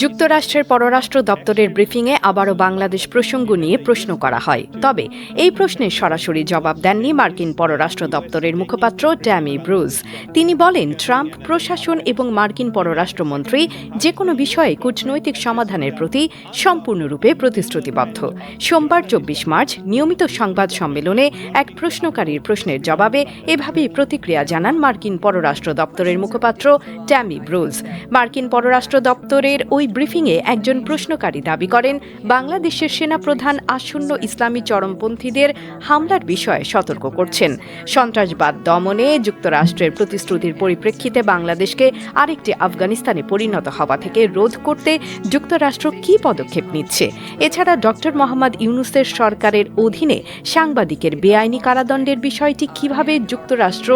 যুক্তরাষ্ট্রের পররাষ্ট্র দপ্তরের ব্রিফিংয়ে আবারও বাংলাদেশ প্রসঙ্গ নিয়ে প্রশ্ন করা হয়। তবে এই প্রশ্নের সরাসরি জবাব দেননি মার্কিন পররাষ্ট্র দপ্তরের মুখপাত্র ট্যামি ব্রুজ তিনি বলেন, ট্রাম্প, প্রশাসন এবং মার্কিন পররাষ্ট্রমন্ত্রী যে কোনো বিষয়ে কূটনৈতিক সমাধানের প্রতি সম্পূর্ণরূপে প্রতিশ্রুতিবদ্ধ। সোমবার চব্বিশ মার্চ নিয়মিত সংবাদ সম্মেলনে এক প্রশ্নকারীর প্রশ্নের জবাবে এভাবেই প্রতিক্রিয়া জানান মার্কিন পররাষ্ট্র দপ্তরের মুখপাত্র ট্যামি ব্রুজ মার্কিন পররাষ্ট্র দপ্তরের ওই ব্রিফিংয়ে একজন প্রশ্নকারী দাবি করেন, বাংলাদেশের সেনাপ্রধান আসন্ন ইসলামী চরমপন্থীদের হামলার বিষয়ে সতর্ক করছেন। সন্ত্রাসবাদ দমনে যুক্তরাষ্ট্রের প্রতিশ্রুতির পরিপ্রেক্ষিতে বাংলাদেশকে আরেকটি আফগানিস্তানে পরিণত হওয়া থেকে রোধ করতে যুক্তরাষ্ট্র কী পদক্ষেপ নিচ্ছে? এছাড়া ডক্টর মোহাম্মদ ইউনুসের সরকারের অধীনে সাংবাদিকের বেআইনি কারাদণ্ডের বিষয়টি কীভাবে যুক্তরাষ্ট্র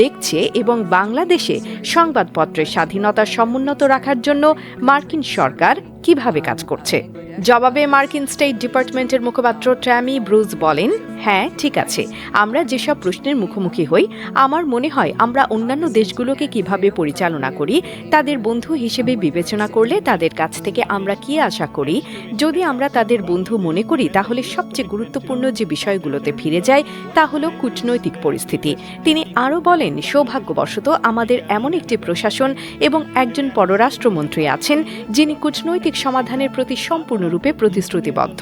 দেখছে এবং বাংলাদেশে সংবাদপত্রের স্বাধীনতা সমুন্নত রাখার জন্য মার্কিন সরকার কীভাবে কাজ করছে? জবাবে মার্কিন স্টেট ডিপার্টমেন্টের মুখপাত্র ট্র্যামি ব্রুজ বলেন হ্যাঁ ঠিক আছে। আমরা যেসব প্রশ্নের মুখোমুখি হই, আমার মনে হয় আমরা অন্যান্য দেশগুলোকে কীভাবে পরিচালনা করি, তাদের বন্ধু হিসেবে বিবেচনা করলে তাদের কাছ থেকে আমরা কি আশা করি, যদি আমরা তাদের বন্ধু মনে করি, তাহলে সবচেয়ে গুরুত্বপূর্ণ যে বিষয়গুলোতে ফিরে যায় তা হলো কূটনৈতিক পরিস্থিতি। তিনি আরও বলেন, সৌভাগ্যবশত আমাদের এমন একটি প্রশাসন এবং একজন পররাষ্ট্রমন্ত্রী আছেন, যিনি কূটনৈতিক সমাধানের প্রতি সম্পূর্ণরূপে প্রতিশ্রুতিবদ্ধ।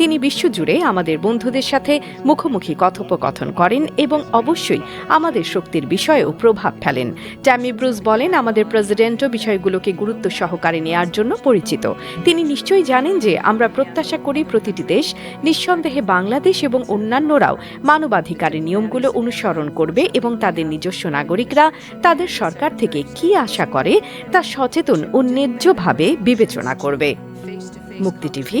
তিনি বিশ্বজুড়ে আমাদের বন্ধুদের সাথে মুখোমুখি কথোপকথন করেন এবং অবশ্যই আমাদের শক্তির বিষয়েও প্রভাব ফেলেন। ট্যামি ব্রুজ বলেন, আমাদের প্রেসিডেন্টও বিষয়গুলোকে গুরুত্ব সহকারে নেয়ার জন্য পরিচিত। তিনি নিশ্চয়ই জানেন যে আমরা প্রত্যাশা করি প্রতিটি দেশ নিঃসন্দেহে বাংলাদেশ এবং অন্যান্যরাও মানবাধিকারের নিয়মগুলো অনুসরণ করবে এবং তাদের নিজস্ব নাগরিকরা তাদের সরকার থেকে কি আশা করে তা সচেতন ও ন্যায্যভাবে বিবেচনা করবে। মুক্তি টিভি